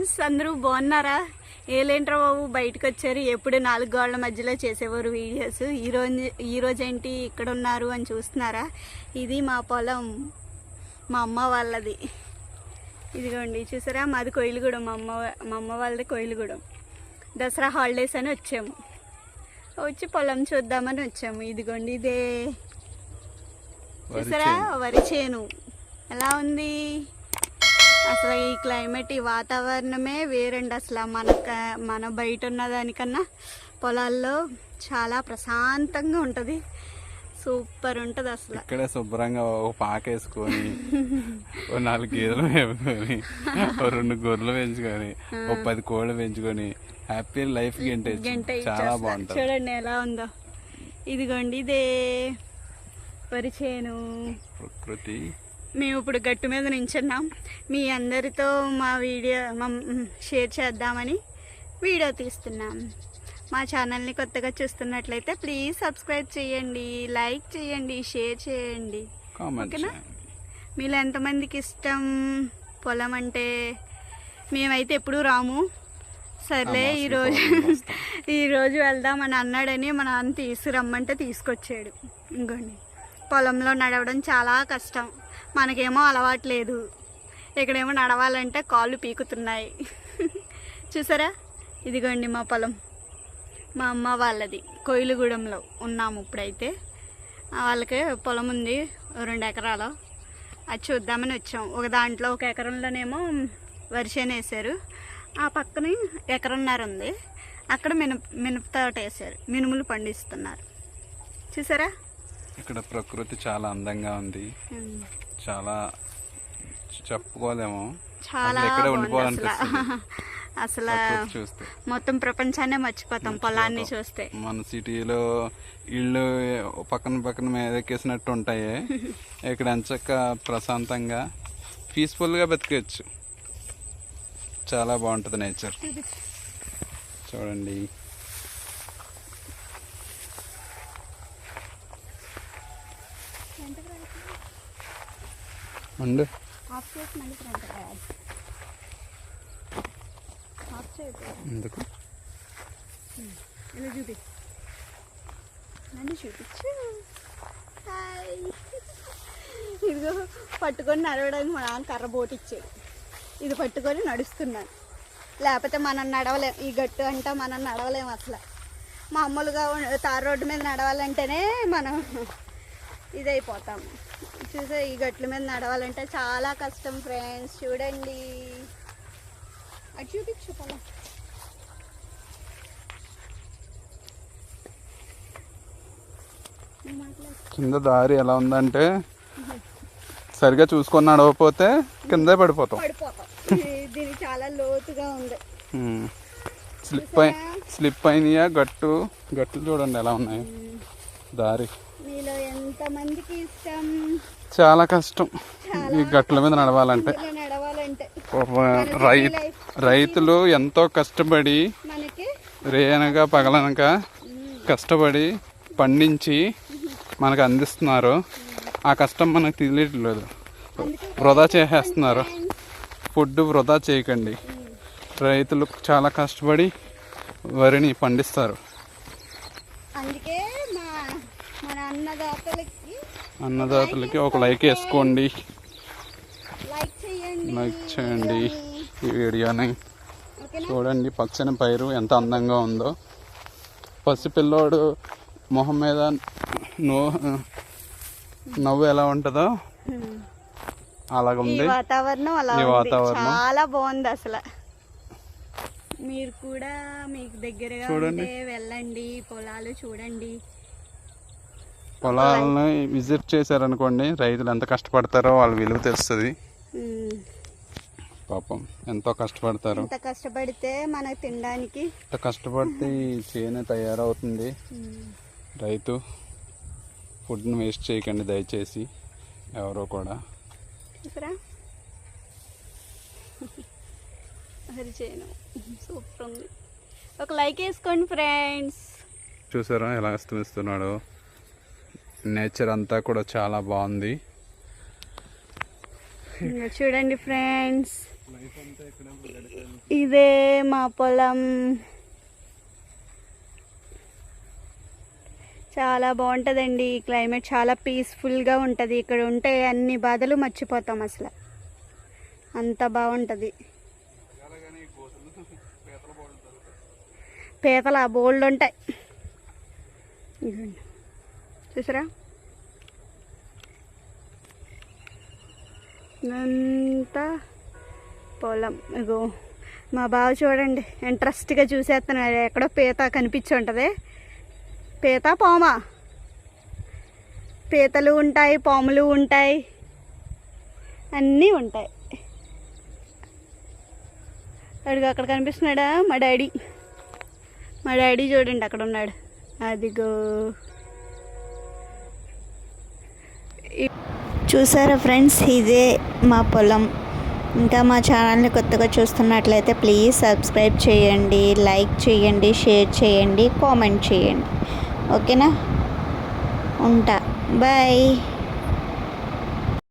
Friends అందరూ బాగున్నారా? ఏలేంట్రా బాబు? బయటకు వచ్చారు. ఎప్పుడు నాలుగు గోళ్ళ మధ్యలో చేసేవారు వీడియోస్. ఈరోజు ఈరోజు ఏంటి ఇక్కడ ఉన్నారు అని చూస్తున్నారా? ఇది మా పొలం. మా అమ్మ వాళ్ళది. ఇదిగోండి చూసారా? మాది కొయిలుగూడెం. మా అమ్మ మా అమ్మ వాళ్ళది కొయిలుగూడెం. దసరా హాలిడేస్ అని వచ్చాము. వచ్చి పొలం చూద్దామని వచ్చాము. ఇదిగోండి ఇదే. చూసారా. వరి చేను. ఎలా ఉంది? అసలు ఈ క్లైమేట్ ఈ వాతావరణమే వేరండి అసలు. మన మన బయట ఉన్న దానికన్నా పొలాల్లో చాలా ప్రశాంతంగా ఉంటుంది. సూపర్ ఉంటుంది అసలు. ఇక్కడే శుభ్రంగా ఒక పాక వేసుకొని ఓ నాలుగు గేదెలు వేసుకొని ఓ రెండు గొర్రెలు పెంచుకొని ఓ పది కోళ్ళు పెంచుకొని హ్యాపీ లైఫ్ గంటే చాలా. బాగుంటుంది. చూడండి ఎలా ఉందో. ఇదిగోండి ఇదే వరి చేను. ప్రకృతి. మేము ఇప్పుడు గట్టు మీద నించున్నాం. మీ అందరితో మా వీడియో మా షేర్ చేద్దామని వీడియో తీస్తున్నాం. మా ఛానల్ని కొత్తగా చూస్తున్నట్లయితే ప్లీజ్ సబ్స్క్రైబ్ చేయండి లైక్ చేయండి షేర్ చేయండి. ఓకేనా? మీలో ఎంతమందికి ఇష్టం? పొలం అంటే మేమైతే ఎప్పుడూ రాము. సర్లే ఈరోజు. ఈరోజు వెళ్దామని అన్నాడని మా నాన్న తీసుకురమ్మంటే తీసుకొచ్చాడు. ఇంకోండి పొలంలో నడవడం చాలా కష్టం. మనకేమో అలవాటు లేదు. ఇక్కడేమో నడవాలంటే కాళ్ళు పీకుతున్నాయి. చూసారా? ఇదిగోండి మా పొలం. మా అమ్మ వాళ్ళది. కోయిలుగూడెంలో ఉన్నాము ఇప్పుడైతే. వాళ్ళకి పొలం ఉంది రెండు ఎకరాలు. అది చూద్దామని వచ్చాం. ఒక దాంట్లో ఒక ఎకరంలోనేమో వరిసేను వేసారు ఆ పక్కన ఎకరన్నర ఉంది. అక్కడ మినప మినప తోట వేసారు మినుములు పండిస్తున్నారు. చూసారా? ఇక్కడ ప్రకృతి చాలా అందంగా ఉంది. చాలా చెప్పుకోలేము. చాలా అసలు చూస్తే. మొత్తం ప్రపంచాన్నే మర్చిపోతాం పొలాన్ని చూస్తే. మన సిటీలో ఇళ్ళు పక్కన పక్కన మీదకేసినట్టు ఉంటాయి. ఇక్కడ ఎంచక్క ప్రశాంతంగా పీస్ఫుల్గా బతికేయచ్చు. చాలా బాగుంటుంది నేచర్ చూడండి. ఉండు ఎందుకు ఇదిగో పట్టుకొని నడవడానికి మా నాన్న కర్ర బోటు ఇచ్చాడు ఇది పట్టుకొని నడుస్తున్నాను లేకపోతే మనం నడవలేం ఈ గట్టు అంటా మనం నడవలేం అసలు మామూలుగా తార్ రోడ్డు మీద నడవాలంటేనే మనం ఇదైపోతాము చూసే ఈ గట్ల మీద నడవాలంటే చాలా కష్టం ఫ్రెండ్స్ చూడండి. అటు చూపించు పొలం కింద దారి ఎలా ఉందంటే సరిగా చూసుకొని నడవకపోతే కిందే పడిపోతాం. పడిపోతాం. ఇది- దీని చాలా లోతుగా ఉంది. స్లిప్ అయి స్లిప్ అయినాయా? గట్టు గట్లు చూడండి ఎలా ఉన్నాయి. దారి. మీలో ఎంత మందికి ఇష్టం? చాలా కష్టం. ఈ గట్ల మీద నడవాలంటే. రైతులు ఎంతో కష్టపడి రేయనగా పగలనక కష్టపడి పండించి మనకు అందిస్తున్నారు. ఆ కష్టం మనకు తెలియట్లేదు. వృధా చేసేస్తున్నారు. ఫుడ్ వృధా చేయకండి. రైతులు చాలా కష్టపడి వరిని పండిస్తారు. అందుకే మా మన అన్నదాతలకి అన్నదాతలకి ఒక లైక్ వేసుకోండి. లైక్ చేయండి. లైక్ చేయండి ఈ వీడియోని. చూడండి పచ్చని పైరు ఎంత అందంగా ఉందో. పసిపిల్లోడు మొహం మీద నో నవ్వు ఎలా ఉంటుందో హ్మ్. అలాగ ఈ ఉంది వాతావరణం అలా వాతావరణం. చాలా బాగుంది అసలు. మీరు కూడా మీకు దగ్గరగా చూడండి. వెళ్ళండి పొలాలు చూడండి. పొలాలను విజిట్ చేశారనుకోండి రైతులు ఎంత కష్టపడతారో వాళ్ళ విలువ తెలుస్తుంది. పాపం ఎంతో కష్టపడతారు. ఇంత కష్టపడితే మనకు తినడానికి. ఎంత కష్టపడితే చేను తయారవుతుంది. రైతు ఫుడ్ని వేస్ట్ చేయకండి దయచేసి ఎవరో కూడా. సూపర్ ఉంది ఒక లైక్ వేసుకోండి ఫ్రెండ్స్. చూసారా ఎలా అస్తమిస్తున్నాడు. నేచర్ అంతా కూడా చాలా బాగుంది. చూడండి ఫ్రెండ్స్. ఇదే మా పొలం. చాలా బాగుంటుందండి. ఈ క్లైమేట్ చాలా పీస్ఫుల్గా ఉంటుంది. ఇక్కడ ఉంటే అన్ని బాధలు మర్చిపోతాం అసలు. అంత బాగుంటుంది. పీతల బోల్డ్ ఉంటాయి. చూసారా? ఇదంతా పొలం. ఇగో మా బావ చూడండి ఇంట్రెస్ట్గా చూసేస్తున్నాడు. ఎక్కడో పీత కనిపించి ఉంటుంది. పీత పామా. పీతలు ఉంటాయి పాములు ఉంటాయి. అన్నీ ఉంటాయి. అడుగు అక్కడ కనిపిస్తున్నాడా? మా డాడీ. మా డాడీ చూడండి అక్కడ ఉన్నాడు. అదిగో. చూసారా ఫ్రెండ్స్ ఇదే మా పొలం. ఇంకా మా ఛానల్ని కొత్తగా చూస్తున్నట్లయితే ప్లీజ్ సబ్స్క్రైబ్ చేయండి లైక్ చేయండి షేర్ చేయండి కామెంట్ చేయండి. ఓకేనా? ఉంటా. బాయ్.